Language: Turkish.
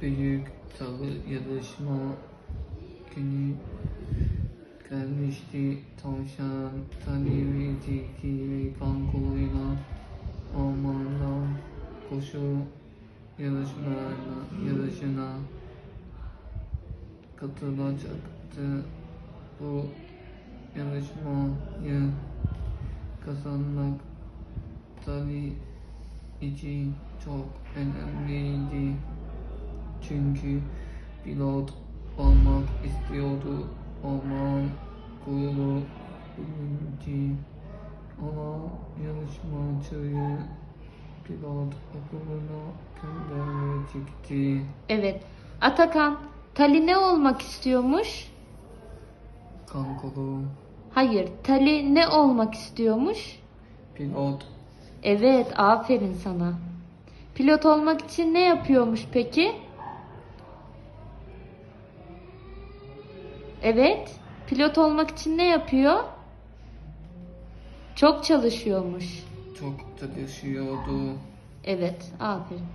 büyük tabi yarışma günü gelmişti. Tavşan, Tali ve Tilki ve koşu yarışmalarına, yarışına katılacaktı. Bu yarışmayı kazanmak Tali için çok önemliydi. Çünkü pilot olmak istiyordu. Orman kuyruğu birinci ona yarışmacıyı pilot okuluna gönderecekti. Evet. Atakan, Tali ne olmak istiyormuş? Kankolu Hayır, Tali ne olmak istiyormuş? pilot Evet, aferin sana. Pilot olmak için ne yapıyormuş peki? Evet, pilot olmak için ne yapıyor? Çok çalışıyormuş. çok çalışıyordu. Evet, aferin.